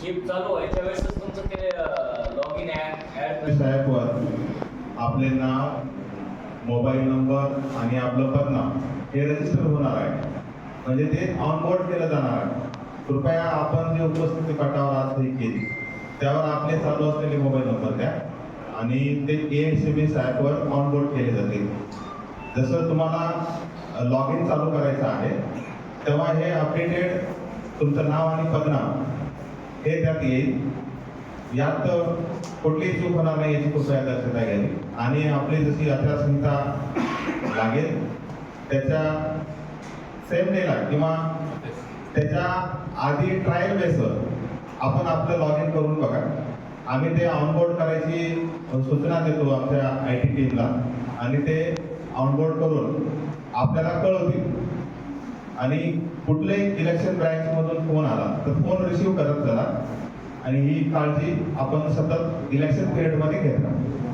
Shift चालू व्हायच्या वेळेसच तुमचं ते लॉग इन ऍड साहेबवर. आपले नाव मोबाईल नंबर आणि आपलं पत्ना हे रजिस्टर होणार आहे. म्हणजे ते ऑनबोर्ड केलं जाणार आहे. कृपया आपण जे उपस्थिती पटावर आज हे केली त्यावर आपले चालू असलेले मोबाईल नंबर द्या आणि ते ए एस एम एस ॲपवर ऑनबोर्ड केले जातील. जसं तुम्हाला लॉग इन चालू करायचं आहे तेव्हा हे अपडेटेड तुमचं नाव आणि पत्ना हे त्यात येईल यात कुठलीही चूक होणार नाही याची कृपया दक्षता घ्यावी आणि आपली जशी आचारसंहिता लागेल त्याच्या सेम डेला किंवा त्याच्या आधी ट्रायल बेसवर आपण आपलं लॉग इन करून बघा. आम्ही ते ऑनबोर्ड करायची सूचना देतो आमच्या आय टी टीमला आणि ते ऑनबोर्ड करून आपल्याला कळवतील. आणि कुठल्याही इलेक्शन ब्रँच मधून फोन आला तर फोन रिसिव्ह करत चला. आणि ही काळजी आपण सतत इलेक्शन पिरियडमध्ये घेत राहतो